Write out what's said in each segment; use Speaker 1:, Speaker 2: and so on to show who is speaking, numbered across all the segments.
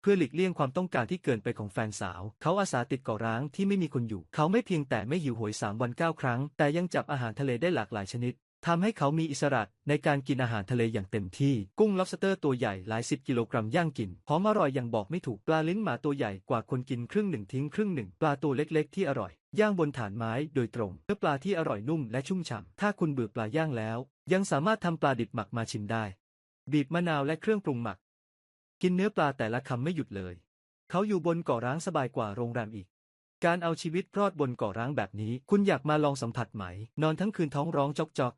Speaker 1: เพื่อหลีกเลี่ยงความต้องการที่เกินไปของแฟนสาว เขาอาสาติดเกาะร้างที่ไม่มีคนอยู่ เขาไม่เพียงแต่ไม่หิวโหยสามวันเก้าครั้ง แต่ยังจับอาหารทะเลได้หลากหลายชนิดทำให้เขามีอิสระในการกินอาหารทะเลอย่างเต็มที่ กุ้ง lobster ตัวใหญ่หลายสิบกิโลกรัมย่างกินหอมอร่อยอย่างบอกไม่ถูกปลาลิ้นหมาตัวใหญ่กว่าคนกินครึ่งหนึ่งทิ้งครึ่งหนึ่งปลาตัวเล็กๆที่อร่อย ย่างบนฐานไม้โดยตรงเนื้อปลาที่อร่อยนุ่มและชุ่มฉ่ำถ้าคุณเบื่อปลาย่างแล้ว ยังสามารถทำปลาดิบหมักมาชิมได้ บีบมะนาวและเครื่องปรุงหมัก กินเนื้อปลาแต่ละคำไม่หยุดเลย เขาอยู่บนเกาะร้างสบายกว่าโรงแรมอีก การเอาชีวิตรอดบนเกาะร้างแบบนี้ คุณอยากมาลองสัมผัสไหม นอนทั้งคืนท้องร้องจอกจอก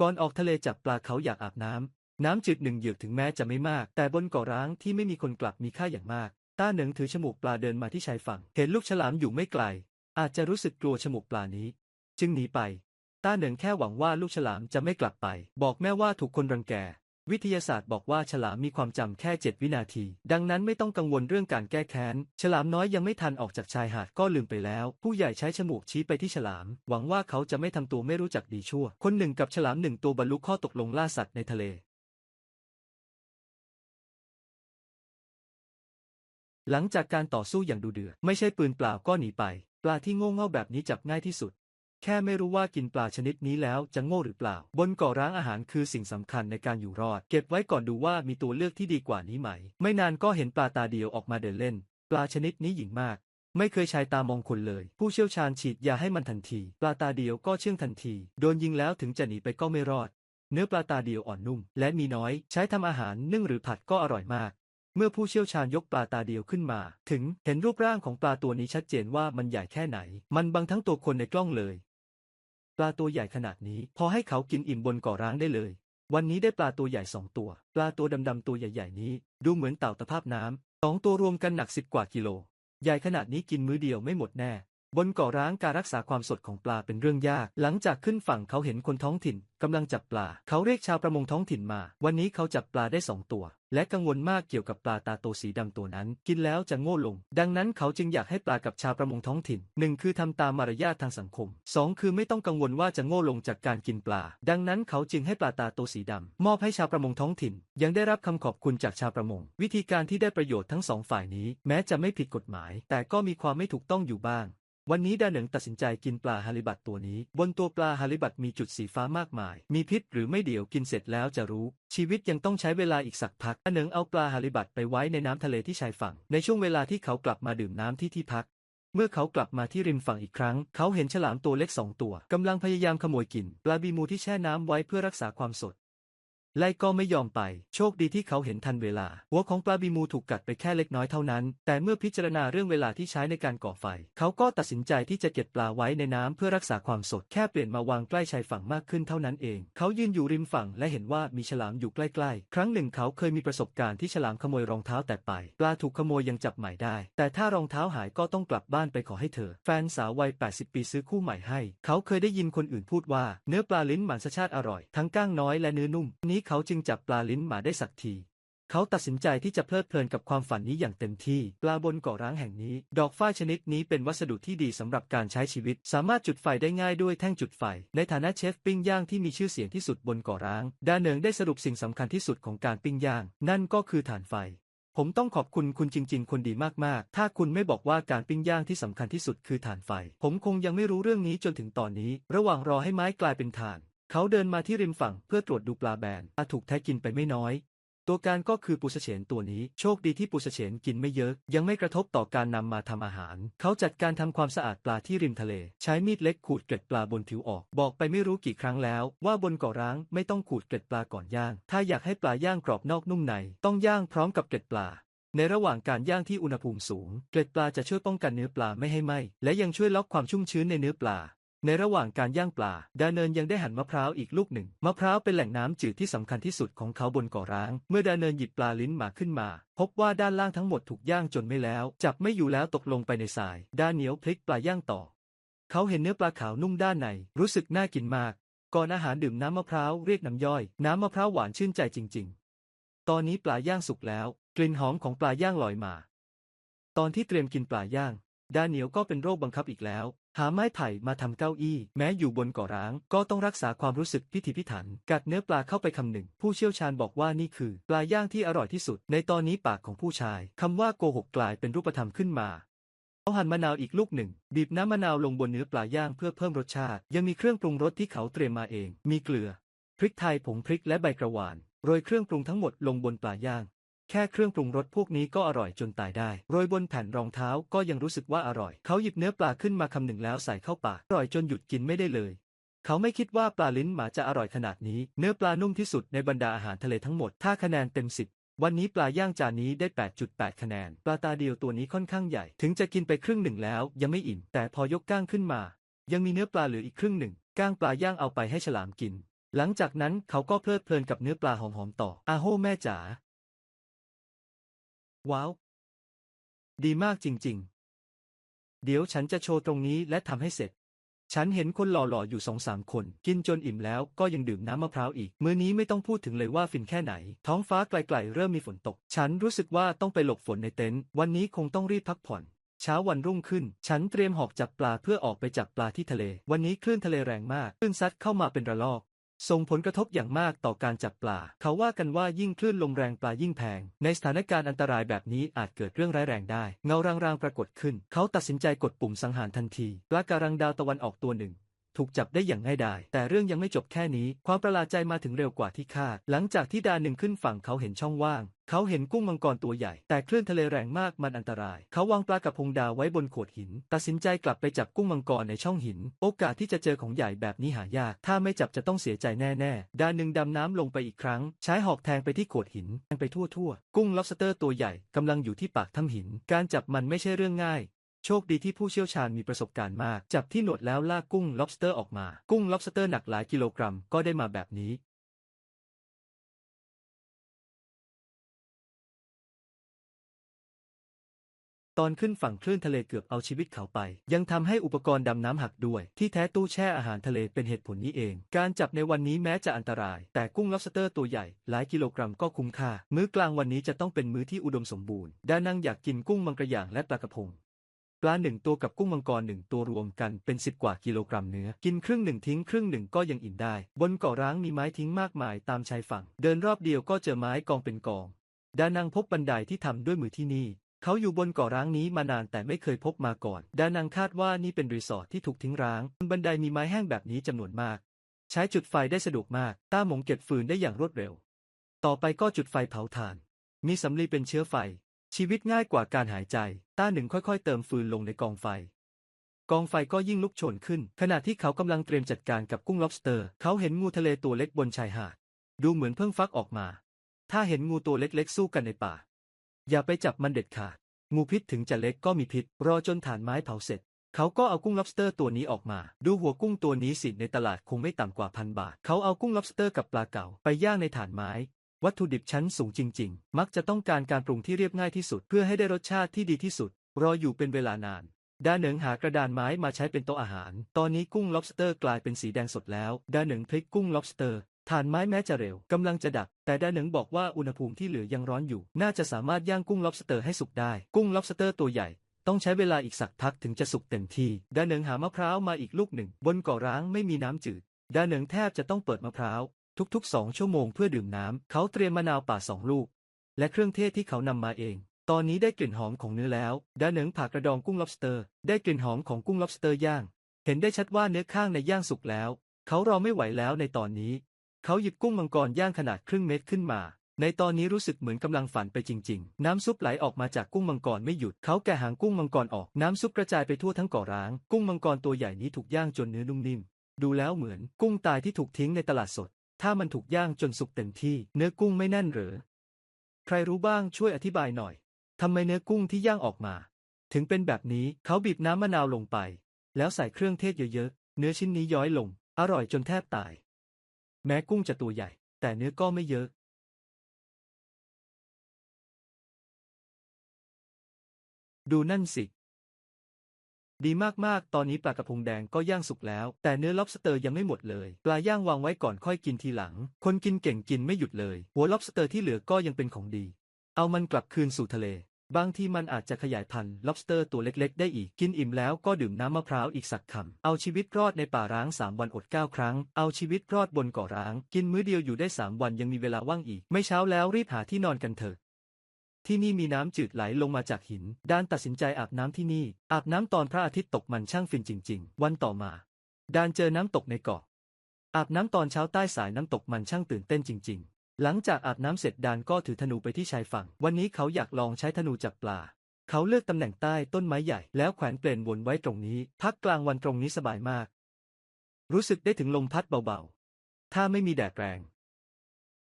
Speaker 1: ก่อนออกทะเลจับปลาเขาอยากอาบน้ำ น้ำจืดหนึ่งหยือกถึงแม้จะไม่มาก แต่บนเกาะร้างที่ไม่มีคนกลับมีค่าอย่างมาก ต้าเหนิงถือฉมูกปลาเดินมาที่ชายฝั่ง เห็นลูกฉลามอยู่ไม่ไกล อาจจะรู้สึกกลัวฉมูกปลานี้ จึงหนีไป ต้าเหนิงแค่หวังว่าลูกฉลามจะไม่กลับไป บอกแม่ว่าถูกคนรังแก วิทยาศาสตร์บอกว่าฉลามมีความจำแค่ 7 วินาที ดังนั้นไม่ต้องกังวลเรื่องการแก้แค้น ฉลามน้อยยังไม่ทันออกจากชายหาดก็ลืมไปแล้ว ผู้ใหญ่ใช้ฉมูกชี้ไปที่ฉลาม หวังว่าเขาจะไม่ทำตัวไม่รู้จักดีชั่ว คนหนึ่งกับฉลามหนึ่งตัวบรรลุข้อตกลงล่าสัตว์ในทะเลหลังจากการต่อสู้อย่างดูเดือดไม่ใช่ปืนเปล่าก็หนีไป ปลาที่โง่เง่าแบบนี้จับง่ายที่สุด แค่ไม่รู้ว่ากินปลาชนิดนี้แล้วจะโง่หรือเปล่า บนเกาะร้างอาหารคือสิ่งสำคัญในการอยู่รอด เก็บไว้ก่อนดูว่ามีตัวเลือกที่ดีกว่านี้ไหม ไม่นานก็เห็นปลาตาเดียวออกมาเดินเล่น ปลาชนิดนี้หญิงมาก ไม่เคยชายตามองคนเลย ผู้เชี่ยวชาญฉีดยาให้มันทันที ปลาตาเดียวก็เชื่องทันที โดนยิงแล้วถึงจะหนีไปก็ไม่รอด เนื้อปลาตาเดียวอ่อนนุ่ม และมีน้อย ใช้ทำอาหารนึ่งหรือผัดก็อร่อยมากเมื่อผู้เชี่ยวชาญยกปลาตาเดียวขึ้นมา ถึงเห็นรูปร่างของปลาตัวนี้ชัดเจนว่ามันใหญ่แค่ไหน มันบังทั้งตัวคนในกล้องเลย ลาตัวใหญ่ขนาดนี้ พอให้เขากินอิ่มบนเกาะร้างได้เลย วันนี้ได้ปลาตัวใหญ่สองตัว ปลาตัวดำๆตัวใหญ่ๆนี้ ดูเหมือนเต่าตะภาพน้ำสองตัวรวมกันหนักสิบกว่ากิโล ใหญ่ขนาดนี้กินมื้อเดียวไม่หมดแน่ บนเกาะร้างการรักษาความสดของปลาเป็นเรื่องยาก หลังจากขึ้นฝั่งเขาเห็นคนท้องถิ่นกำลังจับปลา เขาเรียกชาวประมงท้องถิ่นมา วันนี้เขาจับปลาได้สองตัว และกังวลมากเกี่ยวกับปลาตาโตสีดำตัวนั้น กินแล้วจะโง่ลง ดังนั้นเขาจึงอยากให้ปลากับชาวประมงท้องถิ่นหนึ่งคือทำตามมารยาททางสังคมสองคือไม่ต้องกังวลว่าจะโง่ลงจากการกินปลา ดังนั้นเขาจึงให้ปลาตาโตสีดำมอบให้ชาวประมงท้องถิ่น ยังได้รับคำขอบคุณจากชาวประมง วิธีการที่ได้ประโยชน์ทั้งสองฝ่ายนี้ แม้จะไม่ผิดกฎหมาย แต่ก็มีความไม่ถูกต้องอยู่บ้าง วันนี้ดาเหนิงตัดสินใจกินปลาฮาริบัตตัวนี้ บนตัวปลาฮาริบัตมีจุดสีฟ้ามากมาย มีพิษหรือไม่เดี๋ยวกินเสร็จแล้วจะรู้ ชีวิตยังต้องใช้เวลาอีกสักพักดาเหนิงเอาปลาฮาริบัตไปไว้ในน้ำทะเลที่ชายฝั่ง ในช่วงเวลาที่เขากลับมาดื่มน้ำที่ที่พัก เมื่อเขากลับมาที่ริมฝั่งอีกครั้ง เขาเห็นฉลามตัวเล็กสองตัวกำลังพยายามขโมยกิน ปลาบีมูที่แช่น้ำไว้เพื่อรักษาความสด ไล่ก็ไม่ยอมไป โชคดีที่เขาเห็นทันเวลา หัวของปลาบีมูถูกกัดไปแค่เล็กน้อยเท่านั้น แต่เมื่อพิจารณาเรื่องเวลาที่ใช้ในการก่อไฟ เขาก็ตัดสินใจที่จะเก็บปลาไว้ในน้ำเพื่อรักษาความสด แค่เปลี่ยนมาวางใกล้ชายฝั่งมากขึ้นเท่านั้นเอง เขายืนอยู่ริมฝั่งและเห็นว่ามีฉลามอยู่ใกล้ๆ ครั้งหนึ่งเขาเคยมีประสบการณ์ที่ฉลามขโมยรองเท้าแต่ไป ปลาถูกขโมยยังจับใหม่ได้ แต่ถ้ารองเท้าหายก็ต้องกลับบ้านไปขอให้เธอ แฟนสาววัย 80 ปีซื้อคู่ใหม่ให้ เขาเคยได้ยินคนอื่นพูดว่า เนื้อปลาลิ้นหมันสชาติอร่อย ทั้งก้างน้อยและเนื้อนุ่มนี้เขาจึงจับปลาลิ้นหมาได้สักทีเขาตัดสินใจที่จะเพลิดเพลินกับความฝันนี้อย่างเต็มที่ ปลาบนเกาะร้างแห่งนี้ ดอกฝ้ายชนิดนี้เป็นวัสดุที่ดีสำหรับการใช้ชีวิต สามารถจุดไฟได้ง่ายด้วยแท่งจุดไฟ ในฐานะเชฟปิ้งย่างที่มีชื่อเสียงที่สุดบนเกาะร้าง ดาเนิงได้สรุปสิ่งสำคัญที่สุดของการปิ้งย่าง นั่นก็คือถ่านไฟ ผมต้องขอบคุณคุณจริง ๆ คนดีมากๆ ถ้าคุณไม่บอกว่าการปิ้งย่างที่สำคัญที่สุดคือถ่านไฟ ผมคงยังไม่รู้เรื่องนี้จนถึงตอนนี้ ระหว่างรอให้ไม้กลายเป็นถ่าน เขาเดินมาที่ริมฝั่งเพื่อตรวจดูปลาแบนปลาถูกแท้กินไปไม่น้อย ตัวการก็คือปูสเฉนตัวนี้ โชคดีที่ปูสเฉนกินไม่เยอะ ยังไม่กระทบต่อการนำมาทำอาหาร เขาจัดการทำความสะอาดปลาที่ริมทะเล ใช้มีดเล็กขูดเกล็ดปลาบนผิวออก บอกไปไม่รู้กี่ครั้งแล้ว ว่าบนเกาะร้างไม่ต้องขูดเกล็ดปลาก่อนย่าง ถ้าอยากให้ปลาย่างกรอบนอกนุ่มใน ต้องย่างพร้อมกับเกล็ดปลาในระหว่างการย่างที่อุณหภูมิสูง เกล็ดปลาจะช่วยป้องกันเนื้อปลาไม่ให้ไหม้ และยังช่วยล็อกความชุ่มชื้นในเนื้อปลา ในระหว่างการย่างปลา ดาเนินยังได้หั่นมะพร้าวอีกลูกหนึ่ง มะพร้าวเป็นแหล่งน้ำจืดที่สำคัญที่สุดของเขาบนเกาะร้าง เมื่อดาเนินหยิบปลาลิ้นหมาขึ้นมา พบว่าด้านล่างทั้งหมดถูกย่างจนไม่แล้ว จับไม่อยู่แล้วตกลงไปในทราย ดาเนียวพลิกปลาย่างต่อ เขาเห็นเนื้อปลาขาวนุ่มด้านใน รู้สึกน่ากินมาก ก่อนอาหารดื่มน้ำมะพร้าวเรียกน้ำย่อย น้ำมะพร้าวหวานชื่นใจจริง ๆ ตอนนี้ปลาย่างสุกแล้ว กลิ่นหอมของปลาย่างลอยมา ตอนที่เตรียมกินปลาย่าง ดาเนียวก็เป็นโรคบังคับอีกแล้ว หาไม้ไผ่มาทำเก้าอี้ แม้อยู่บนเกาะร้าง ก็ต้องรักษาความรู้สึกพิถีพิถัน กัดเนื้อปลาเข้าไปคำหนึ่ง ผู้เชี่ยวชาญบอกว่านี่คือ ปลาย่างที่อร่อยที่สุด ในตอนนี้ปากของผู้ชายคำว่าโกหกกลายเป็นรูปธรรมขึ้นมาเขาหั่นมะนาวอีกลูกหนึ่ง บีบน้ำมะนาวลงบนเนื้อปลาย่างเพื่อเพิ่มรสชาติ ยังมีเครื่องปรุงรสที่เขาเตรียมมาเอง มีเกลือ พริกไทยผงพริกและใบกระวานโรยเครื่องปรุงทั้งหมดลงบนปลาย่าง แค่เครื่องปรุงรสพวกนี้ก็อร่อยจนตายได้ โรยบนแผ่นรองเท้าก็ยังรู้สึกว่าอร่อย เขาหยิบเนื้อปลาขึ้นมาคำหนึ่งแล้วใส่เข้าปาก อร่อยจนหยุดกินไม่ได้เลย เขาไม่คิดว่าปลาลิ้นหมาจะอร่อยขนาดนี้ เนื้อปลานุ่มที่สุดในบรรดาอาหารทะเลทั้งหมด ถ้าคะแนนเต็มสิบวันนี้ปลาย่างจานนี้ได้ 8.8 คะแนน ปลาตาเดียวตัวนี้ค่อนข้างใหญ่ ถึงจะกินไปครึ่งหนึ่งแล้ว ยังไม่อิ่ม แต่พอยกก้างขึ้นมา ยังมีเนื้อปลาเหลืออีกครึ่งหนึ่ง ก้างปลาย่างเอาไปให้ฉลามกิน หลังจากนั้นเขาก็เพลิดเพลินกับเนื้อปลาหอมๆต่ออาโฮแม่จ๋า ว้าว ดีมากจริง ๆ เดี๋ยวฉันจะโชว์ตรงนี้และทำให้เสร็จ ฉันเห็นคนหล่อๆอยู่สองสามคน กินจนอิ่มแล้วก็ยังดื่มน้ำมะพร้าวอีก มื้อนี้ไม่ต้องพูดถึงเลยว่าฟินแค่ไหน ท้องฟ้าไกลๆเริ่มมีฝนตก ฉันรู้สึกว่าต้องไปหลบฝนในเต็นท์วันนี้คงต้องรีบพักผ่อนเช้าวันรุ่งขึ้น ฉันเตรียมหอกจับปลาเพื่อออกไปจับปลาที่ทะเล วันนี้คลื่นทะเลแรงมาก คลื่นซัดเข้ามาเป็นระลอก ส่งผลกระทบอย่างมากต่อการจับปลา เขาว่ากันว่ายิ่งคลื่นลมแรงปลายิ่งแพง ในสถานการณ์อันตรายแบบนี้อาจเกิดเรื่องร้ายแรงได้ เงารางๆปรากฏขึ้น เขาตัดสินใจกดปุ่มสังหารทันที ปลาการังดาวตะวันออกตัวหนึ่ง ถูกจับได้อย่างง่ายดาย แต่เรื่องยังไม่จบแค่นี้ ความประหลาดใจมาถึงเร็วกว่าที่คาด หลังจากที่ดาหนึ่งขึ้นฝั่งเขาเห็นช่องว่าง เขาเห็นกุ้งมังกรตัวใหญ่ แต่คลื่นทะเลแรงมากมันอันตราย เขาวางปลากระพงดาวไว้บนโขดหิน ตัดสินใจกลับไปจับกุ้งมังกรในช่องหิน โอกาสที่จะเจอของใหญ่แบบนี้หายาก ถ้าไม่จับจะต้องเสียใจแน่ๆดาหนึ่งดำน้ำลงไปอีกครั้ง ใช้หอกแทงไปที่โขดหินแทงไปทั่วๆ กุ้งล็อบสเตอร์ตัวใหญ่กำลังอยู่ที่ปากถ้ำหิน การจับมันไม่ใช่เรื่องง่ายโชคดีที่ผู้เชี่ยวชาญมีประสบการณ์มาก จับที่หนวดแล้วลากกุ้ง lobster ออกมา กุ้ง lobster หนักหลายกิโลกรัมก็ได้มาแบบนี้ ตอนขึ้นฝั่งคลื่นทะเลเกือบเอาชีวิตเขาไป ยังทำให้อุปกรณ์ดำน้ำหักด้วย ที่แท้ตู้แช่อาหารทะเลเป็นเหตุผลนี้เอง การจับในวันนี้แม้จะอันตราย แต่กุ้ง lobster ตัวใหญ่ หลายกิโลกรัมก็คุ้มค่า มื้อกลางวันนี้จะต้องเป็นมื้อที่อุดมสมบูรณ์ดานังอยากกินกุ้งมังกรอย่างและปลากระพงปลาหนึ่งตัวกับกุ้งมังกรหนึ่งตัวรวมกันเป็นสิบกว่ากิโลกรัมเนื้อ กินครึ่งหนึ่งทิ้งครึ่งหนึ่งก็ยังอิ่มได้ บนเกาะร้างมีไม้ทิ้งมากมายตามชายฝั่ง เดินรอบเดียวก็เจอไม้กองเป็นกอง ดานังพบบันไดที่ทำด้วยมือที่นี่ เขาอยู่บนเกาะร้างนี้มานานแต่ไม่เคยพบมาก่อน ดานังคาดว่านี่เป็นรีสอร์ทที่ถูกทิ้งร้างบนบันไดมีไม้แห้งแบบนี้จำนวนมาก ใช้จุดไฟได้สะดวกมาก ต้าหมงเก็บฟืนได้อย่างรวดเร็ว ต่อไปก็จุดไฟเผาถ่าน มีสำลีเป็นเชื้อไฟ ชีวิตง่ายกว่าการหายใจ ต้าหนึ่งค่อยๆ เติมฟืนลงในกองไฟ กองไฟก็ยิ่งลุกโชนขึ้น ขณะที่เขากำลังเตรียมจัดการกับกุ้ง lobster เขาเห็นงูทะเลตัวเล็กบนชายหาด ดูเหมือนเพิ่งฟักออกมา ถ้าเห็นงูตัวเล็กๆ สู้กันในป่า อย่าไปจับมันเด็ดขาด งูพิษถึงจะเล็กก็มีพิษ รอจนฐานไม้เผาเสร็จ เขาก็เอากุ้ง lobster ตัวนี้ออกมา ดูหัวกุ้งตัวนี้สิในตลาดคงไม่ต่ำกว่าพันบาท เขาเอากุ้ง lobster กับปลาเก๋าไปย่างในฐานไม้ วัตถุดิบชั้นสูงจริง ๆ มักจะต้องการการปรุงที่เรียบง่ายที่สุด เพื่อให้ได้รสชาติที่ดีที่สุด รออยู่เป็นเวลานานดาเหนิงหากระดานไม้มาใช้เป็นโต๊ะอาหาร ตอนนี้กุ้ง lobster กลายเป็นสีแดงสดแล้ว ดาเหนิงพลิกกุ้ง lobster ฐานไม้แม้จะเร็วกำลังจะดับ แต่ดาเหนิงบอกว่าอุณหภูมิที่เหลือยังร้อนอยู่ น่าจะสามารถย่างกุ้ง lobster ให้สุกได้ กุ้ง lobster ตัวใหญ่ ต้องใช้เวลาอีกสักพักถึงจะสุกเต็มที่ ดาเหนิงหามะพร้าวมาอีกลูกหนึ่ง บนเกาะร้างไม่มีน้ำจืด ดาเหนิงแทบจะต้องเปิดมะพร้าว ทุกๆสองชั่วโมงเพื่อดื่มน้ำ เขาเตรียมมะนาวป่าสองลูก และเครื่องเทศที่เขานำมาเอง ตอนนี้ได้กลิ่นหอมของเนื้อแล้ว ดาเหนิงผ่ากระดองกุ้ง lobster ได้กลิ่นหอมของกุ้ง lobster ย่าง เห็นได้ชัดว่าเนื้อข้างในย่างสุกแล้ว เขารอไม่ไหวแล้วในตอนนี้ เขาหยิบกุ้งมังกรย่างขนาดครึ่งเม็ดขึ้นมา ในตอนนี้รู้สึกเหมือนกำลังฝันไปจริง ๆ น้ำซุปไหลออกมาจากกุ้งมังกรไม่หยุด เขาแกะหางกุ้งมังกรออก น้ำซุปกระจายไปทั่วทั้งเกาะร้าง กุ้งมังกรตัวใหญ่นี้ถูกย่างจนเนื้อนุ่มนิ่ม ดูแล้วเหมือนกุ้งตายที่ถูกทิ้งในตลาดสด ถ้ามันถูกย่างจนสุกเต็มที่ เนื้อกุ้งไม่แน่นหรือ ใครรู้บ้างช่วยอธิบายหน่อยทำไมเนื้อกุ้งที่ย่างออกมา ถึงเป็นแบบนี้ เขาบีบน้ำมะนาวลงไป แล้วใส่เครื่องเทศเยอะๆ เนื้อชิ้นนี้ย้อยลง อร่อยจนแทบตาย แม้กุ้งจะตัวใหญ่ แต่เนื้อก็ไม่เยอะดูนั่นสิ ดีมากๆ ตอนนี้ปลากระพงแดงก็ย่างสุกแล้ว แต่เนื้อ lobster ยังไม่หมดเลย ปลาย่างวางไว้ก่อนค่อยกินทีหลัง คนกินเก่งกินไม่หยุดเลย หัว lobster ที่เหลือก็ยังเป็นของดี เอามันกลับคืนสู่ทะเล บางทีมันอาจจะขยายพันธุ์ lobster ตัวเล็กๆ ได้อีก กินอิ่มแล้วก็ดื่มน้ำมะพร้าวอีกสักคำ เอาชีวิตรอดในป่าร้าง 3 วันอด 9 ครั้ง เอาชีวิตรอดบนเกาะร้าง กินมื้อเดียวอยู่ได้ 3 วันยังมีเวลาว่างอีก ไม่เช้าแล้วรีบหาที่นอนกันเถอะ ที่นี่มีน้ำจืดไหลลงมาจากหินดานตัดสินใจอาบน้ำที่นี่ อาบน้ำตอนพระอาทิตย์ตกมันช่างฟินจริง ๆ วันต่อมาดานเจอน้ำตกในเกาะ อาบน้ำตอนเช้าใต้สายน้ำตกมันช่างตื่นเต้นจริง ๆ หลังจากอาบน้ำเสร็จดานก็ถือธนูไปที่ชายฝั่ง วันนี้เขาอยากลองใช้ธนูจับปลา เขาเลือกตำแหน่งใต้ต้นไม้ใหญ่ แล้วแขวนเปลนวนไว้ตรงนี้ พักกลางวันตรงนี้สบายมาก รู้สึกได้ถึงลมพัดเบาๆ ถ้าไม่มีแดดแรง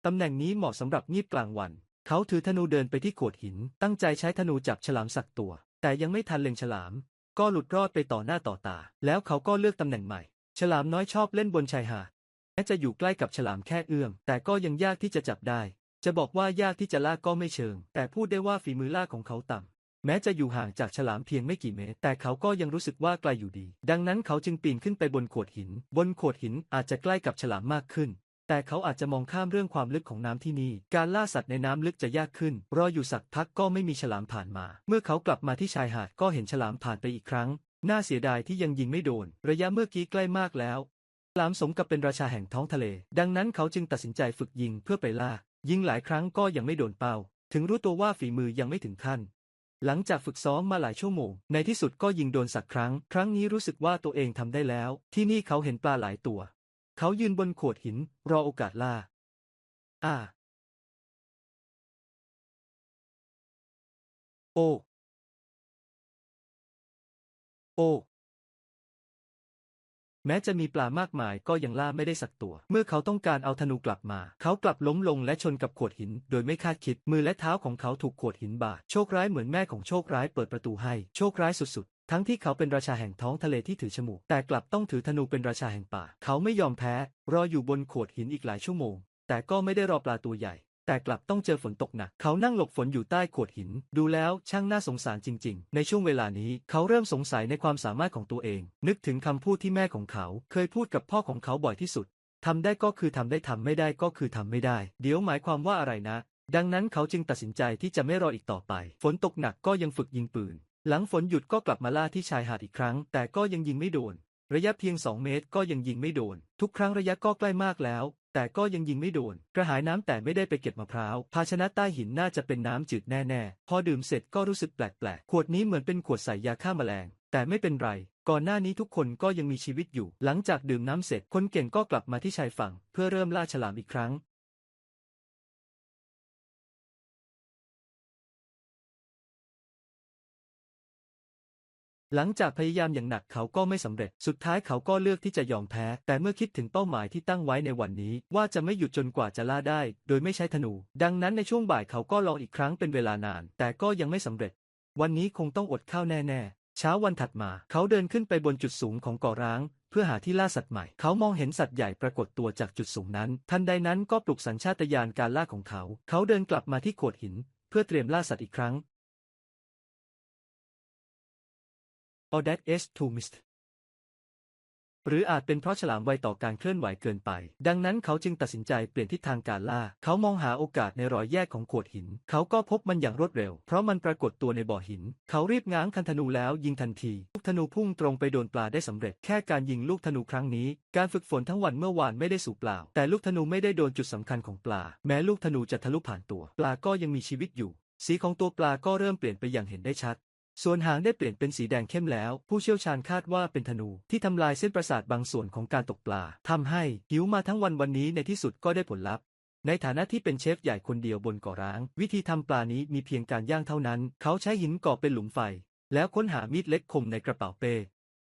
Speaker 1: ตำแหน่งนี้เหมาะสำหรับงีบกลางวัน เขาถือธนูเดินไปที่โขดหิน ตั้งใจใช้ธนูจับฉลามสักตัว แต่ยังไม่ทันเล็งฉลาม ก็หลุดรอดไปต่อหน้าต่อตา แล้วเขาก็เลือกตำแหน่งใหม่ ฉลามน้อยชอบเล่นบนชายหาด ม้จะอยู่ใกล้กับฉลามแค่เอื้อม แต่ก็ยังยากที่จะจับได้ จะบอกว่ายากที่จะล่าก็ไม่เชิง แต่พูดได้ว่าฝีมือล่าของเขาต่ำ แม้จะอยู่ห่างจากฉลามเพียงไม่กี่เมตร แต่เขาก็ยังรู้สึกว่าไกลอยู่ดี ดังนั้นเขาจึงปีนขึ้นไปบนโขดหิน บนโขดหินอาจจะใกล้กับฉลามมากขึ้น แต่เขาอาจจะมองข้ามเรื่องความลึกของน้ำที่นี่ การล่าสัตว์ในน้ำลึกจะยากขึ้น รออยู่สักพักก็ไม่มีฉลามผ่านมา เมื่อเขากลับมาที่ชายหาดก็เห็นฉลามผ่านไปอีกครั้ง น่าเสียดายที่ยังยิงไม่โดน ระยะเมื่อกี้ใกล้มากแล้ว ลามสมกับเป็นราชาแห่งท้องทะเล ดังนั้นเขาจึงตัดสินใจฝึกยิงเพื่อไปล่า ยิงหลายครั้งก็ยังไม่โดนเป้า ถึงรู้ตัวว่าฝีมือยังไม่ถึงขั้น หลังจากฝึกซ้อมมาหลายชั่วโมง ในที่สุดก็ยิงโดนสักครั้ง ครั้งนี้รู้สึกว่าตัวเองทำได้แล้ว ที่นี่เขาเห็นปลาหลายตัว เขายืนบนโขดหิน รอโอกาสล่า อ่า โอ โอ แม้จะมีปลามากมายก็ยังล่าไม่ได้สักตัว เมื่อเขาต้องการเอาธนูกลับมา เขากลับล้มลงและชนกับโขดหิน โดยไม่คาดคิด มือและเท้าของเขาถูกโขดหินบาด โชคร้ายเหมือนแม่ของโชคร้ายเปิดประตูให้ โชคร้ายสุดๆ ทั้งที่เขาเป็นราชาแห่งท้องทะเลที่ถือฉมูก แต่กลับต้องถือธนูเป็นราชาแห่งป่า เขาไม่ยอมแพ้ รออยู่บนโขดหินอีกหลายชั่วโมง แต่ก็ไม่ได้รอปลาตัวใหญ่ แต่กลับต้องเจอฝนตกหนัก เขานั่งหลบฝนอยู่ใต้โขดหิน ดูแล้วช่างน่าสงสารจริง ๆ ในช่วงเวลานี้เขาเริ่มสงสัยในความสามารถของตัวเอง นึกถึงคำพูดที่แม่ของเขา เคยพูดกับพ่อของเขาบ่อยที่สุดทำได้ก็คือทำได้ทำไม่ได้ก็คือทำไม่ได้ เดี๋ยวหมายความว่าอะไรนะ ดังนั้นเขาจึงตัดสินใจที่จะไม่รออีกต่อไป ฝนตกหนักก็ยังฝึกยิงปืน หลังฝนหยุดก็กลับมาล่าที่ชายหาดอีกครั้ง แต่ก็ยังยิงไม่โดน ระยะเพียง 2 เมตรก็ยังยิงไม่โดน ทุกครั้งระยะก็ใกล้มากแล้ว แต่ก็ยังยิงไม่โดน กระหายน้ำแต่ไม่ได้ไปเก็บมะพร้าว ภาชนะใต้หินน่าจะเป็นน้ำจืดแน่ๆ พอดื่มเสร็จก็รู้สึกแปลกๆ ขวดนี้เหมือนเป็นขวดใส่ยาฆ่าแมลง แต่ไม่เป็นไร ก่อนหน้านี้ทุกคนก็ยังมีชีวิตอยู่ หลังจากดื่มน้ำเสร็จ คนเก่งก็กลับมาที่ชายฝั่ง เพื่อเริ่มล่าฉลามอีกครั้ง หลังจากพยายามอย่างหนักเขาก็ไม่สำเร็จ สุดท้ายเขาก็เลือกที่จะยอมแพ้ แต่เมื่อคิดถึงเป้าหมายที่ตั้งไว้ในวันนี้ ว่าจะไม่หยุดจนกว่าจะล่าได้ โดยไม่ใช้ธนู ดังนั้นในช่วงบ่ายเขาก็ลองอีกครั้งเป็นเวลานาน แต่ก็ยังไม่สำเร็จ วันนี้คงต้องอดข้าวแน่ๆ เช้าวันถัดมา เขาเดินขึ้นไปบนจุดสูงของเกาะร้าง เพื่อหาที่ล่าสัตว์ใหม่ เขามองเห็นสัตว์ใหญ่ปรากฏตัวจากจุดสูงนั้น ทันใดนั้นก็ปลุกสัญชาตญาณการล่าของเขา เขาเดินกลับมาที่โขดหิน เพื่อเตรียมล่าสัตว์อีกครั้ง Or that is too missed หรืออาจเป็นเพราะฉลามไวต่อการเคลื่อนไหวเกินไป ดังนั้นเขาจึงตัดสินใจเปลี่ยนทิศทางการล่า เขามองหาโอกาสในรอยแยกของโขดหิน เขาก็พบมันอย่างรวดเร็ว เพราะมันปรากฏตัวในบ่อหิน เขารีบง้างคันธนูแล้วยิงทันที ลูกธนูพุ่งตรงไปโดนปลาได้สำเร็จ แค่การยิงลูกธนูครั้งนี้ การฝึกฝนทั้งวันเมื่อวานไม่ได้สูญเปล่า แต่ลูกธนูไม่ได้โดนจุดสำคัญของปลา แม้ลูกธนูจะทะลุผ่านตัว ปลาก็ยังมีชีวิตอยู่ สีของตัวปลาก็เริ่มเปลี่ยนไปอย่างเห็นได้ชัด ส่วนหางได้เปลี่ยนเป็นสีแดงเข้มแล้ว ผู้เชี่ยวชาญคาดว่าเป็นธนูที่ทำลายเส้นประสาทบางส่วนของการตกปลาทำให้หิวมาทั้งวันวันนี้ในที่สุดก็ได้ผลลัพธ์ในฐานะที่เป็นเชฟใหญ่คนเดียวบนเกาะร้าง วิธีทำปลานี้มีเพียงการย่างเท่านั้น เขาใช้หินก่อเป็นหลุมไฟ แล้วค้นหามีดเล็กคมในกระเป๋าเป้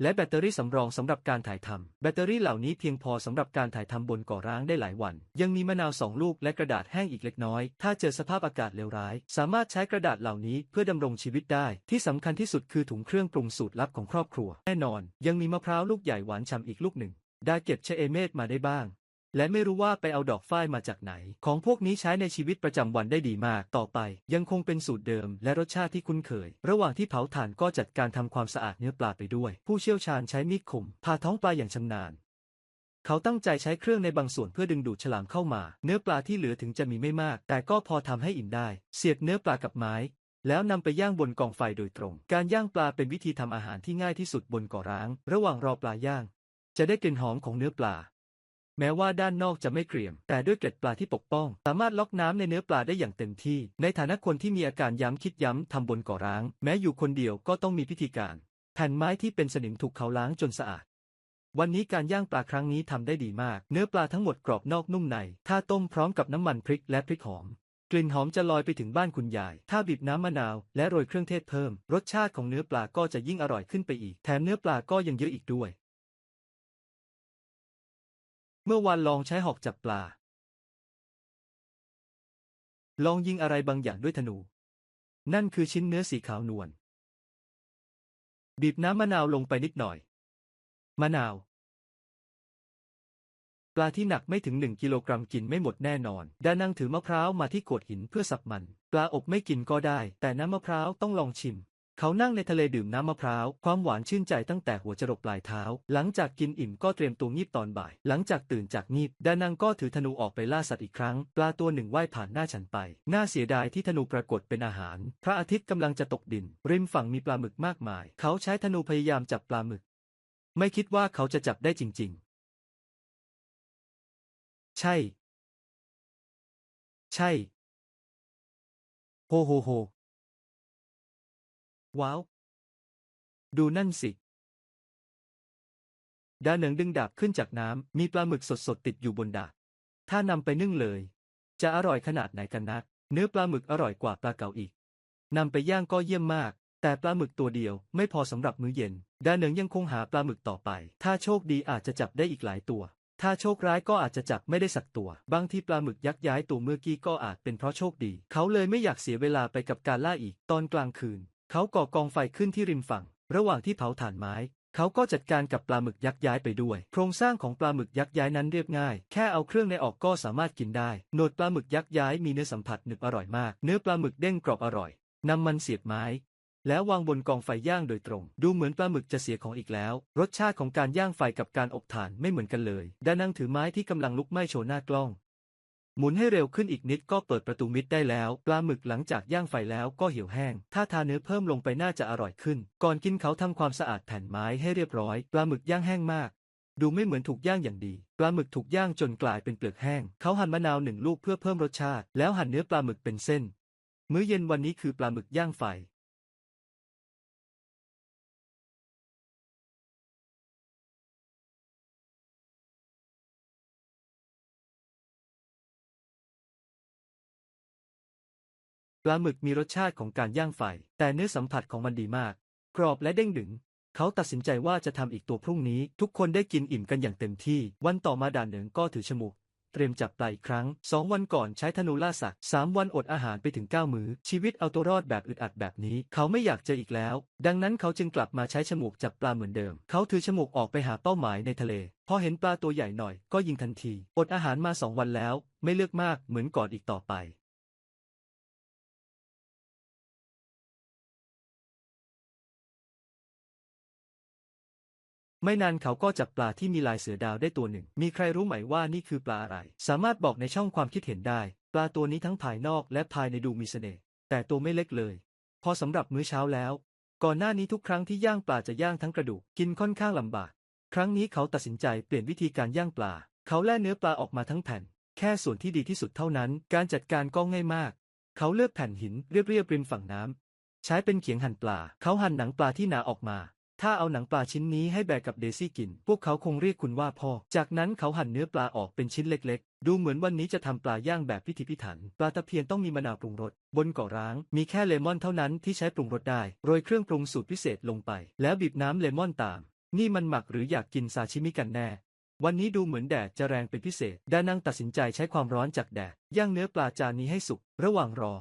Speaker 1: และแบตเตอรี่สำรองสำหรับการถ่ายทำแบตเตอรี่เหล่านี้เพียงพอสำหรับการถ่ายทำบนเกาะร้างได้หลายวัน ยังมีมะนาวสองลูกและกระดาษแห้งอีกเล็กน้อย ถ้าเจอสภาพอากาศเลวร้าย สามารถใช้กระดาษเหล่านี้เพื่อดำรงชีวิตได้ ที่สำคัญที่สุดคือถุงเครื่องปรุงสูตรลับของครอบครัว แน่นอน ยังมีมะพร้าวลูกใหญ่หวานฉ่ำอีกลูกหนึ่ง ได้เก็บเชเอเมตมาได้บ้าง และไม่รู้ว่าไปเอาดอกฝ้ายมาจากไหน ของพวกนี้ใช้ในชีวิตประจำวันได้ดีมาก ต่อไป ยังคงเป็นสูตรเดิม และรสชาติที่คุ้นเคย ระหว่างที่เผาถ่านก็จัดการทำความสะอาดเนื้อปลาไปด้วย ผู้เชี่ยวชาญใช้มีดคมผ่าท้องปลาอย่างชำนาญเขาตั้งใจใช้เครื่องในบางส่วนเพื่อดึงดูดฉลามเข้ามา เนื้อปลาที่เหลือถึงจะมีไม่มาก แต่ก็พอทำให้อิ่มได้ เสียบเนื้อปลากับไม้ แล้วนำไปย่างบนกองไฟโดยตรง การย่างปลาเป็นวิธีทำอาหารที่ง่ายที่สุดบนกาะร้าง ระหว่างรอปลาย่าง จะได้กลิ่นหอมของเนื้อปลา แม้ว่าด้านนอกจะไม่เกรียม แต่ด้วยเกล็ดปลาที่ปกป้อง สามารถล็อกน้ำในเนื้อปลาได้อย่างเต็มที่ ในฐานะคนที่มีอาการย้ำคิดย้ำทำบนกาะร้าง แม้อยู่คนเดียวก็ต้องมีพิธีการ แผ่นไม้ที่เป็นสนิมถูกเขาล้างจนสะอาด วันนี้การย่างปลาครั้งนี้ทำได้ดีมาก เนื้อปลาทั้งหมดกรอบนอกนุ่มใน ถ้าต้มพร้อมกับน้ำมันพริกและพริกหอมกลิ่นหอมจะลอยไปถึงบ้านคุณยาย ถ้าบีบน้ำมะนาวและโรยเครื่องเทศเพิ่ม รสชาติของเนื้อปลาก็จะยิ่งอร่อยขึ้นไปอีก แถมเนื้อปลาก็ยังเยอะอีกด้วย เมื่อวานลองใช้หอกจับปลา ลองยิงอะไรบางอย่างด้วยธนู นั่นคือชิ้นเนื้อสีขาวนวล บีบน้ำมะนาวลงไปนิดหน่อย มะนาว ปลาที่หนักไม่ถึงหนึ่งกิโลกรัมกินไม่หมดแน่นอน ดานังถือมะพร้าวมาที่โขดหินเพื่อสับมัน ปลาอบไม่กินก็ได้ แต่น้ำมะพร้าวต้องลองชิม เขานั่งในทะเลดื่มน้ำมะพร้าว ความหวานชื่นใจตั้งแต่หัวจรดปลายเท้า หลังจากกินอิ่มก็เตรียมตัวงีบตอนบ่าย หลังจากตื่นจากงีบดานังก็ถือธนูออกไปล่าสัตว์อีกครั้ง ปลาตัวหนึ่งว่ายผ่านหน้าฉันไป น่าเสียดายที่ธนูปรากฏเป็นอาหาร พระอาทิตย์กำลังจะตกดิน ริมฝั่งมีปลาหมึกมากมาย เขาใช้ธนูพยายามจับปลาหมึก ไม่คิดว่าเขาจะจับได้จริง ๆ ใช่ ใช่ โฮโฮโฮ ว้าว ดูนั่นสิ ดาเหนิงดึงดาบขึ้นจากน้ำ มีปลาหมึกสดๆติดอยู่บนดาบ ถ้านำไปนึ่งเลย จะอร่อยขนาดไหนกันนัก เนื้อปลาหมึกอร่อยกว่าปลาเก๋าอีก นำไปย่างก็เยี่ยมมาก แต่ปลาหมึกตัวเดียวไม่พอสำหรับมื้อเย็น ดาเหนิงยังคงหาปลาหมึกต่อไป ถ้าโชคดีอาจจะจับได้อีกหลายตัว ถ้าโชคร้ายก็อาจจะจับไม่ได้สักตัว บางทีปลาหมึกยักย้ายตัวเมื่อกี้ก็อาจเป็นเพราะโชคดี เขาเลยไม่อยากเสียเวลาไปกับการล่าอีก ตอนกลางคืน เขาก่อกองไฟขึ้นที่ริมฝั่ง ระหว่างที่เผาถ่านไม้ เขาก็จัดการกับปลาหมึกยักษ์ย้ายไปด้วย โครงสร้างของปลาหมึกยักษ์ย้ายนั้นเรียบง่าย แค่เอาเครื่องในออกก็สามารถกินได้ โหนดปลาหมึกยักษ์ย้ายมีเนื้อสัมผัสหนึบอร่อยมาก เนื้อปลาหมึกเด้งกรอบอร่อยนำมันเสียบไม้ แล้ววางบนกองไฟย่างโดยตรง ดูเหมือนปลาหมึกจะเสียของอีกแล้ว รสชาติของการย่างไฟกับการอบถ่านไม่เหมือนกันเลย ดานังถือไม้ที่กำลังลุกไหม้โชว์หน้ากล้อง หมุนให้เร็วขึ้นอีกนิดก็เปิดประตูมิดได้แล้ว ปลาหมึกหลังจากย่างไฟแล้วก็เหี่ยวแห้ง ถ้าทาเนื้อเพิ่มลงไปน่าจะอร่อยขึ้น ก่อนกินเขาทำความสะอาดแผ่นไม้ให้เรียบร้อย ปลาหมึกย่างแห้งมาก ดูไม่เหมือนถูกย่างอย่างดี ปลาหมึกถูกย่างจนกลายเป็นเปลือกแห้ง เขาหั่นมะนาวหนึ่งลูกเพื่อเพิ่มรสชาติ แล้วหั่นเนื้อปลาหมึกเป็นเส้น มื้อเย็นวันนี้คือปลาหมึกย่างไฟ ปลาหมึกมีรสชาติของการย่างไฟ แต่เนื้อสัมผัสของมันดีมาก กรอบและเด้งดึง เขาตัดสินใจว่าจะทำอีกตัวพรุ่งนี้ ทุกคนได้กินอิ่มกันอย่างเต็มที่ วันต่อมาด่านเหนิงก็ถือฉมุก เตรียมจับปลาอีกครั้งสองวันก่อนใช้ธนูล่าสัตว์สามวันอดอาหารไปถึงเก้ามือ ชีวิตเอาตัวรอดแบบอึดอัดแบบนี้ เขาไม่อยากเจออีกแล้ว ดังนั้นเขาจึงกลับมาใช้ฉมุกจับปลาเหมือนเดิม เขาถือฉมุกออกไปหาเป้าหมายในทะเล พอเห็นปลาตัวใหญ่หน่อยก็ยิงทันที อดอาหารมาสองวันแล้ว ไม่เลือกมากเหมือนก่อนอีกต่อไป ไม่นานเขาก็จับปลาที่มีลายเสือดาวได้ตัวหนึ่ง มีใครรู้ไหมว่านี่คือปลาอะไร สามารถบอกในช่องความคิดเห็นได้ ปลาตัวนี้ทั้งภายนอกและภายในดูมีเสน่ห์ แต่ตัวไม่เล็กเลย พอสำหรับมื้อเช้าแล้ว ก่อนหน้านี้ทุกครั้งที่ย่างปลาจะย่างทั้งกระดูก กินค่อนข้างลำบาก ครั้งนี้เขาตัดสินใจเปลี่ยนวิธีการย่างปลา เขาแล่เนื้อปลาออกมาทั้งแผ่น แค่ส่วนที่ดีที่สุดเท่านั้น การจัดการก็ง่ายมาก เขาเลือกแผ่นหินเรียบๆริมฝั่งน้ำใช้เป็นเขียงหั่นปลา เขาหั่นหนังปลาที่หนาออกมา ถ้าเอาหนังปลาชิ้นนี้ให้แบกกับเดซี่กิน พวกเขาคงเรียกคุณว่าพ่อ จากนั้นเขาหั่นเนื้อปลาออกเป็นชิ้นเล็กๆ ดูเหมือนวันนี้จะทำปลาย่างแบบพิถีพิถัน ปลาตะเพียนต้องมีมะนาวปรุงรส บนเกาะร้าง มีแค่เลมอนเท่านั้นที่ใช้ปรุงรสได้ โรยเครื่องปรุงสูตรพิเศษลงไป แล้วบีบน้ำเลมอนตาม นี่มันหมักหรืออยากกินซาชิมิกันแน่ วันนี้ดูเหมือนแดดจะแรงเป็นพิเศษ ดานังตัดสินใจใช้ความร้อนจากแดด ย่างเนื้อปลาจานนี้ให้สุก ระหว่างรอ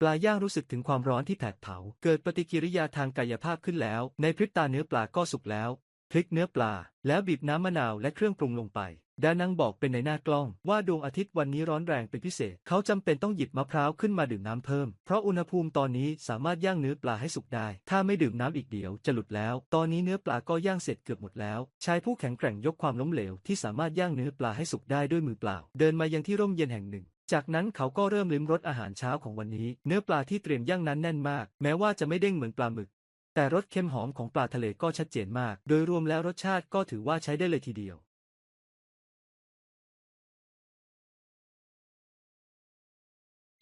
Speaker 1: ปลาย่างรู้สึกถึงความร้อนที่แผดเผา เกิดปฏิกิริยาทางกายภาพขึ้นแล้ว ในพริบตาเนื้อปลาก็สุกแล้ว พลิกเนื้อปลา แล้วบีบน้ำมะนาวและเครื่องปรุงลงไป ดานังบอกเป็นในหน้ากล้อง ว่าดวงอาทิตย์วันนี้ร้อนแรงเป็นพิเศษ เขาจำเป็นต้องหยิบมะพร้าวขึ้นมาดื่มน้ำเพิ่ม เพราะอุณหภูมิตอนนี้สามารถย่างเนื้อปลาให้สุกได้ ถ้าไม่ดื่มน้ำอีกเดี๋ยวจะหลุดแล้ว ตอนนี้เนื้อปลาก็ย่างเสร็จเกือบหมดแล้ว ชายผู้แข็งแกร่งยกความล้มเหลวที่สามารถย่างเนื้อปลาให้สุกได้ด้วยมือเปล่า เดินมายังที่ร่มเย็นแห่งหนึ่ง จากนั้นเขาก็เริ่มลิ้มรสอาหารเช้าของวันนี้ เนื้อปลาที่เตรียมย่างนั้นแน่นมาก แม้ว่าจะไม่เด้งเหมือนปลาหมึก แต่รสเค็มหอมของปลาทะเลก็ชัดเจนมาก โดยรวมแล้วรสชาติก็ถือว่าใช้ได้เลยทีเดียว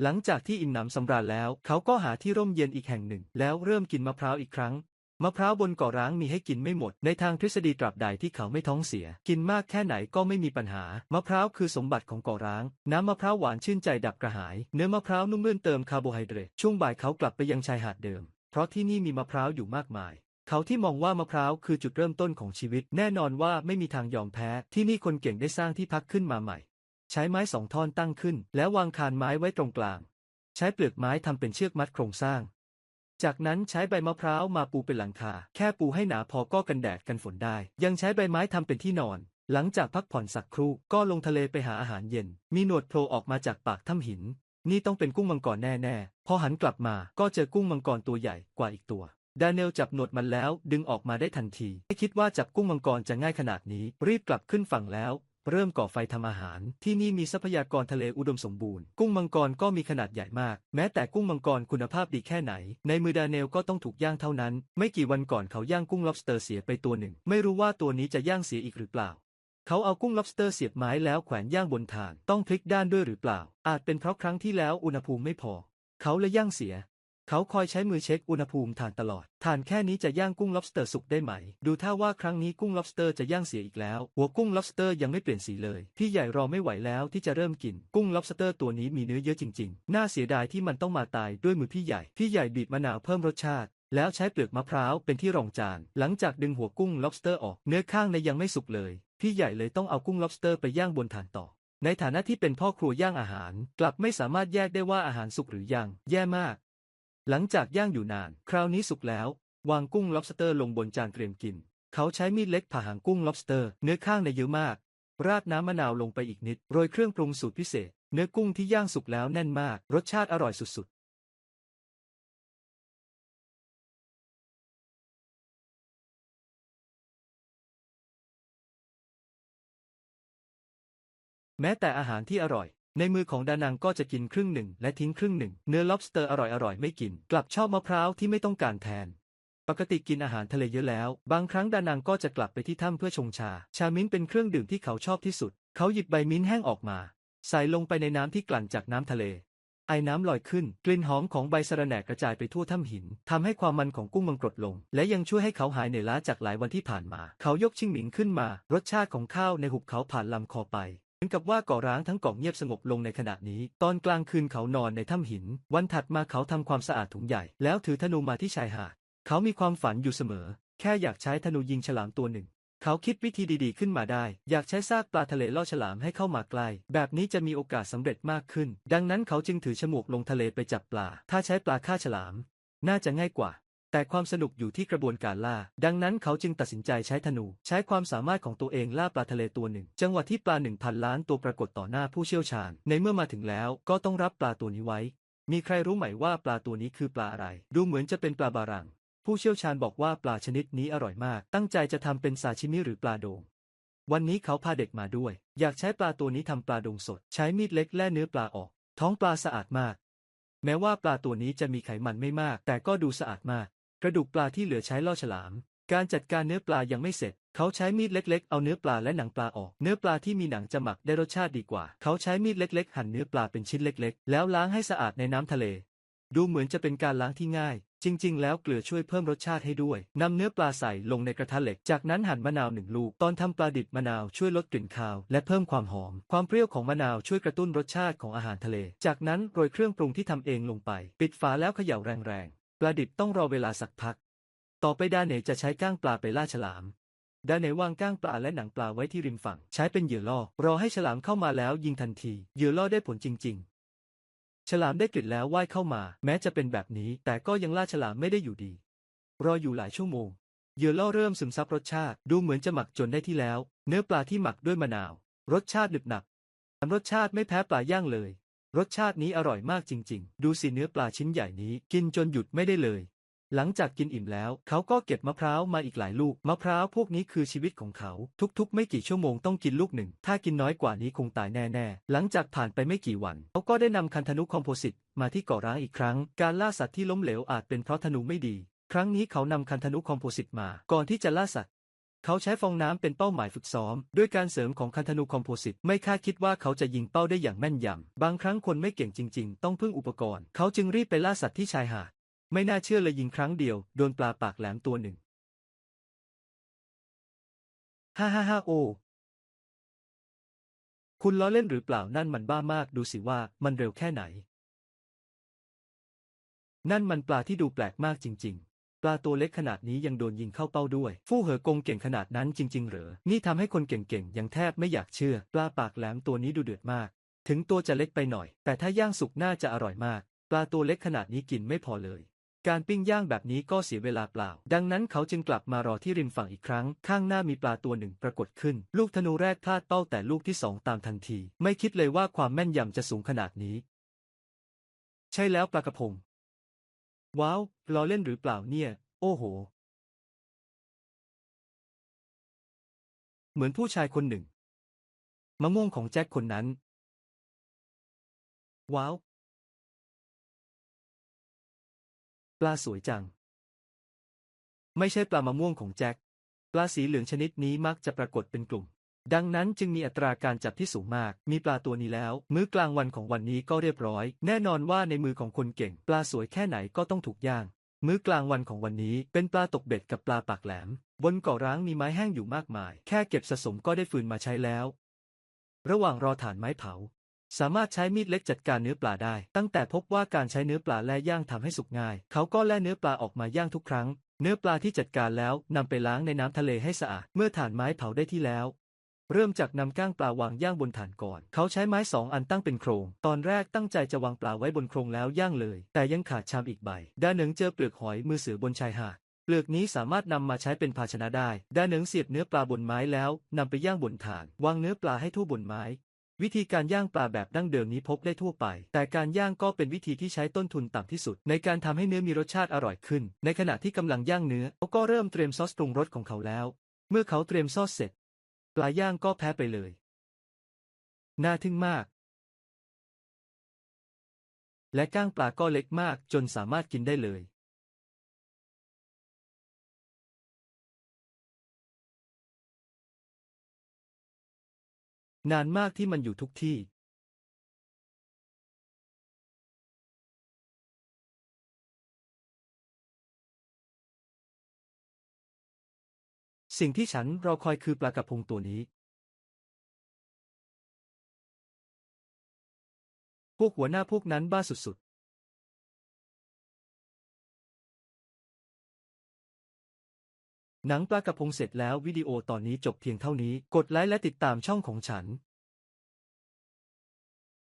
Speaker 1: หลังจากที่อิ่มหนำสำราญแล้ว เขาก็หาที่ร่มเย็นอีกแห่งหนึ่ง แล้วเริ่มกินมะพร้าวอีกครั้ง มะพร้าวบนเกาะร้างมีให้กินไม่หมด ในทางทฤษฎีตราบใดที่เขาไม่ท้องเสีย กินมากแค่ไหนก็ไม่มีปัญหา มะพร้าวคือสมบัติของเกาะร้าง น้ำมะพร้าวหวานชื่นใจดับกระหาย เนื้อมะพร้าวนุ่มลื่นเติมคาร์โบไฮเดรต ช่วงบ่ายเขากลับไปยังชายหาดเดิม เพราะที่นี่มีมะพร้าวอยู่มากมาย เขาที่มองว่ามะพร้าวคือจุดเริ่มต้นของชีวิต แน่นอนว่าไม่มีทางยอมแพ้ ที่นี่คนเก่งได้สร้างที่พักขึ้นมาใหม่ ใช้ไม้สองท่อนตั้งขึ้น แล้ววางคานไม้ไว้ตรงกลาง ใช้เปลือกไม้ทำเป็นเชือกมัดโครงสร้าง จากนั้นใช้ใบมะพร้าวมาปูเป็นหลังคา แค่ปูให้หนาพอก็กันแดดกันฝนได้ ยังใช้ใบไม้ทำเป็นที่นอน หลังจากพักผ่อนสักครู่ก็ลงทะเลไปหาอาหารเย็น มีหนวดโผล่ออกมาจากปากถ้ำหิน นี่ต้องเป็นกุ้งมังกรแน่ๆ พอหันกลับมาก็เจอกุ้งมังกรตัวใหญ่กว่าอีกตัวดาเนลจับหนวดมันแล้วดึงออกมาได้ทันที ไม่คิดว่าจับกุ้งมังกรจะง่ายขนาดนี้ รีบกลับขึ้นฝั่งแล้ว เริ่มก่อไฟทำอาหาร ที่นี่มีทรัพยากรทะเลอุดมสมบูรณ์ กุ้งมังกรก็มีขนาดใหญ่มาก แม้แต่กุ้งมังกรคุณภาพดีแค่ไหน ในมือดาเนลก็ต้องถูกย่างเท่านั้น ไม่กี่วันก่อนเขาย่างกุ้ง lobster เสียไปตัวหนึ่ง ไม่รู้ว่าตัวนี้จะย่างเสียอีกหรือเปล่า เขาเอากุ้ง lobster เสียบไม้แล้วแขวนย่างบนถ่าน ต้องพลิกด้านด้วยหรือเปล่า อาจเป็นเพราะครั้งที่แล้วอุณหภูมิไม่พอ เขาเลยย่างเสีย เขาคอยใช้มือเช็คอุณหภูมิถ่านตลอดถ่านแค่นี้จะย่างกุ้ง lobster สุกได้ไหม ดูท่าว่าครั้งนี้กุ้ง lobster จะย่างเสียอีกแล้ว หัวกุ้ง lobster ยังไม่เปลี่ยนสีเลย พี่ใหญ่รอไม่ไหวแล้วที่จะเริ่มกิน กุ้ง lobster ตัวนี้มีเนื้อเยอะจริงๆ น่าเสียดายที่มันต้องมาตายด้วยมือพี่ใหญ่ พี่ใหญ่บีบมะนาวเพิ่มรสชาติแล้วใช้เปลือกมะพร้าวเป็นที่รองจาน หลังจากดึงหัวกุ้ง lobster ออก เนื้อข้างในยังไม่สุกเลย พี่ใหญ่เลยต้องเอากุ้ง lobster ไปย่างบนถ่านต่อ ในฐานะที่เป็นพ่อครัวย่างอาหาร กลับไม่สามารถแยกได้ว่าอาหารสุกหรือยัง แย่มาก หลังจากย่างอยู่นาน คราวนี้สุกแล้ว วางกุ้ง lobster ลงบนจานเตรียมกิน เขาใช้มีดเล็กผ่าหางกุ้ง lobster เนื้อข้างในเยอะมาก ราดน้ำมะนาวลงไปอีกนิด โรยเครื่องปรุงสูตรพิเศษ เนื้อกุ้งที่ย่างสุกแล้วแน่นมาก รสชาติอร่อยสุดๆแม้แต่อาหารที่อร่อย ในมือของดานังก็จะกินครึ่งหนึ่งและทิ้งครึ่งหนึ่ง เนื้อ lobster อร่อยๆ ไม่กิน กลับชอบมะพร้าวที่ไม่ต้องการแทน ปกติกินอาหารทะเลเยอะแล้ว บางครั้งดานังก็จะกลับไปที่ถ้ำเพื่อชงชา ชามิ้นเป็นเครื่องดื่มที่เขาชอบที่สุด เขาหยิบใบมิ้นแห้งออกมา ใส่ลงไปในน้ำที่กลั่นจากน้ำทะเล ไอ้น้ำลอยขึ้น กลิ่นหอมของใบสะระแหน่กระจายไปทั่วถ้ำหินทำให้ความมันของกุ้งมังกรดลง และยังช่วยให้เขาหายเหนื่อยล้าจากหลายวันที่ผ่านมา เขายกชิงหมิงขึ้นมา รสชาติของข้าวในหุบเขาผ่านลำคอไป มือนกับว่าเกาะร้างทั้งเกาะเงียบสงบลงในขณะนี้ ตอนกลางคืนเขานอนในถ้ำหิน วันถัดมาเขาทำความสะอาดถุงใหญ่ แล้วถือธนูมาที่ชายหาด เขามีความฝันอยู่เสมอ แค่อยากใช้ธนูยิงฉลามตัวหนึ่ง เขาคิดวิธีดีๆขึ้นมาได้ อยากใช้ซากปลาทะเลล่อฉลามให้เข้ามาใกล้ แบบนี้จะมีโอกาสสำเร็จมากขึ้น ดังนั้นเขาจึงถือฉมวกลงทะเลไปจับปลา ถ้าใช้ปลาฆ่าฉลาม น่าจะง่ายกว่า แต่ความสนุกอยู่ที่กระบวนการล่า ดังนั้นเขาจึงตัดสินใจใช้ธนู ใช้ความสามารถของตัวเองล่าปลาทะเลตัวหนึ่ง จังหวะที่ปลาหนึ่งพันล้านตัวปรากฏต่อหน้าผู้เชี่ยวชาญ ในเมื่อมาถึงแล้วก็ต้องรับปลาตัวนี้ไว้ มีใครรู้ไหมว่าปลาตัวนี้คือปลาอะไร ดูเหมือนจะเป็นปลาบารัง ผู้เชี่ยวชาญบอกว่าปลาชนิดนี้อร่อยมาก ตั้งใจจะทำเป็นซาชิมิหรือปลาโดงวันนี้เขาพาเด็กมาด้วย อยากใช้ปลาตัวนี้ทำปลาดงสด ใช้มีดเล็กแล่เนื้อปลาออก ท้องปลาสะอาดมาก แม้ว่าปลาตัวนี้จะมีไขมันไม่มาก แต่ก็ดูสะอาดมาก กระดูกปลาที่เหลือใช้ล่อฉลาม การจัดการเนื้อปลายังไม่เสร็จ เขาใช้มีดเล็กๆ เอาเนื้อปลาและหนังปลาออก เนื้อปลาที่มีหนังจะหมักได้รสชาติดีกว่า เขาใช้มีดเล็ก ๆ หั่นเนื้อปลาเป็นชิ้นเล็ก ๆ แล้วล้างให้สะอาดในน้ำทะเล ดูเหมือนจะเป็นการล้างที่ง่ายจริง ๆ แล้วเกลือช่วยเพิ่มรสชาติให้ด้วย นำเนื้อปลาใส่ลงในกระทะเหล็ก จากนั้นหั่นมะนาวหนึ่งลูก ตอนทำปลาดิบมะนาวช่วยลดกลิ่นคาว และเพิ่มความหอม ความเปรี้ยวของมะนาวช่วยกระตุ้นรสชาติของอาหารทะเล จากนั้นโรยเครื่องปรุงที่ทำเองลงไป ปิดฝาแล้วเขย่าแรง ปลาดิบต้องรอเวลาสักพัก ต่อไปดาเนจะใช้ก้างปลาไปล่าฉลามดาเนวางก้างปลาและหนังปลาไว้ที่ริมฝั่ง ใช้เป็นเหยื่อล่อ รอให้ฉลามเข้ามาแล้วยิงทันที เหยื่อล่อได้ผลจริง ๆ ฉลามได้กลิ่นแล้วว่ายเข้ามา แม้จะเป็นแบบนี้ แต่ก็ยังล่าฉลามไม่ได้อยู่ดี รออยู่หลายชั่วโมง เหยื่อล่อเริ่มซึมซับรสชาติ ดูเหมือนจะหมักจนได้ที่แล้ว เนื้อปลาที่หมักด้วยมะนาว รสชาติหนึบหนับรสชาติไม่แพ้ปลาย่างเลย รสชาตินี้อร่อยมากจริง ๆ ดูสิเนื้อปลาชิ้นใหญ่นี้ กินจนหยุดไม่ได้เลย หลังจากกินอิ่มแล้ว เขาก็เก็บมะพร้าวมาอีกหลายลูก มะพร้าวพวกนี้คือชีวิตของเขา ทุกๆ ไม่กี่ชั่วโมงต้องกินลูกหนึ่ง ถ้ากินน้อยกว่านี้คงตายแน่ๆ หลังจากผ่านไปไม่กี่วัน เขาก็ได้นำคันธนุคอมโพสิตมาที่เกาะร้างอีกครั้ง การล่าสัตว์ที่ล้มเหลวอาจเป็นเพราะธนูไม่ดี ครั้งนี้เขานำคันธนุคอมโพสิตมา ก่อนที่จะล่าสัตว์ เขาใช้ฟองน้ำเป็นเป้าหมายฝึกซ้อม ด้วยการเสริมของคันธนูคอมโพสิตไม่คาดคิดว่าเขาจะยิงเป้าได้อย่างแม่นยำ บางครั้งคนไม่เก่งจริง ๆ ต้องพึ่งอุปกรณ์ เขาจึงรีบไปล่าสัตว์ที่ชายหาด ไม่น่าเชื่อเลยยิงครั้งเดียว โดนปลาปากแหลมตัวหนึ่ง ฮ่าฮ่าฮ่าโอ คุณล้อเล่นหรือเปล่านั่นมันบ้ามากดูสิว่ามันเร็วแค่ไหน นั่นมันปลาที่ดูแปลกมากจริง ๆ ปลาตัวเล็กขนาดนี้ยังโดนยิงเข้าเป้าด้วย ฟู่เหอกงเก่งขนาดนั้นจริง ๆ เหรอ นี่ทำให้คนเก่งๆ ยังแทบไม่อยากเชื่อ ปลาปากแหลมตัวนี้ดูเดือดมาก ถึงตัวจะเล็กไปหน่อย แต่ถ้าย่างสุกน่าจะอร่อยมาก ปลาตัวเล็กขนาดนี้กินไม่พอเลย การปิ้งย่างแบบนี้ก็เสียเวลาเปล่า ดังนั้นเขาจึงกลับมารอที่ริมฝั่งอีกครั้ง ข้างหน้ามีปลาตัวหนึ่งปรากฏขึ้น ลูกธนูแรกพลาดเป้าแต่ลูกที่สองตามทันที ไม่คิดเลยว่าความแม่นยำจะสูงขนาดนี้ ใช่แล้วปลากระพง ว้าว ล้อเล่นหรือเปล่าเนี่ย โอ้โห เหมือนผู้ชายคนหนึ่ง มะม่วงของแจ็คคนนั้น ว้าว ปลาสวยจัง ไม่ใช่ปลามะม่วงของแจ็ค ปลาสีเหลืองชนิดนี้มักจะปรากฏเป็นกลุ่ม ดังนั้นจึงมีอัตราการจับที่สูงมาก มีปลาตัวนี้แล้ว มื้อกลางวันของวันนี้ก็เรียบร้อย แน่นอนว่าในมือของคนเก่ง ปลาสวยแค่ไหนก็ต้องถูกย่าง มื้อกลางวันของวันนี้เป็นปลาตกเบ็ดกับปลาปากแหลม บนเกาะร้างมีไม้แห้งอยู่มากมาย แค่เก็บสะสมก็ได้ฟืนมาใช้แล้ว ระหว่างรอถ่านไม้เผา สามารถใช้มีดเล็กจัดการเนื้อปลาได้ ตั้งแต่พบว่าการใช้เนื้อปลาแล่ย่างทำให้สุกง่าย เขาก็แล่เนื้อปลาออกมาย่างทุกครั้ง เนื้อปลาที่จัดการแล้วนำไปล้างในน้ำทะเลให้สะอาด เมื่อถ่านไม้เผาได้ที่แล้ว เริ่มจากนำก้างปลาวางย่างบนถ่านก่อน เขาใช้ไม้สองอันตั้งเป็นโครง ตอนแรกตั้งใจจะวางปลาไว้บนโครงแล้วย่างเลย แต่ยังขาดชามอีกใบ ด้านหนึ่งเจอเปลือกหอยมือเสือบนชายหาดเปลือกนี้สามารถนำมาใช้เป็นภาชนะได้ ด้านหนึ่งเสียบเนื้อปลาบนไม้แล้วนำไปย่างบนถ่าน วางเนื้อปลาให้ทั่วบนไม้ วิธีการย่างปลาแบบดั้งเดิมนี้พบได้ทั่วไป แต่การย่างก็เป็นวิธีที่ใช้ต้นทุนต่ำที่สุด ในการทำให้เนื้อมีรสชาติอร่อยขึ้น ในขณะที่กำลังย่างเนื้อเขาก็เริ่มเตรียมซอสปรุงรสของเขาแล้ว เมื่อเขาเตรียมซอสเสร็จ ปลาย่างก็แพ้ไปเลย น่าทึ่งมาก และก้างปลาก็เล็กมากจนสามารถกินได้เลย นานมากที่มันอยู่ทุกที่ สิ่งที่ฉันรอคอยคือปลากระพงตัวนี้ พวกหัวหน้าพวกนั้นบ้าสุดๆ หนังปลากระพงเสร็จแล้ววิดีโอตอนนี้จบเพียงเท่านี้ กดไลค์และติดตามช่องของฉัน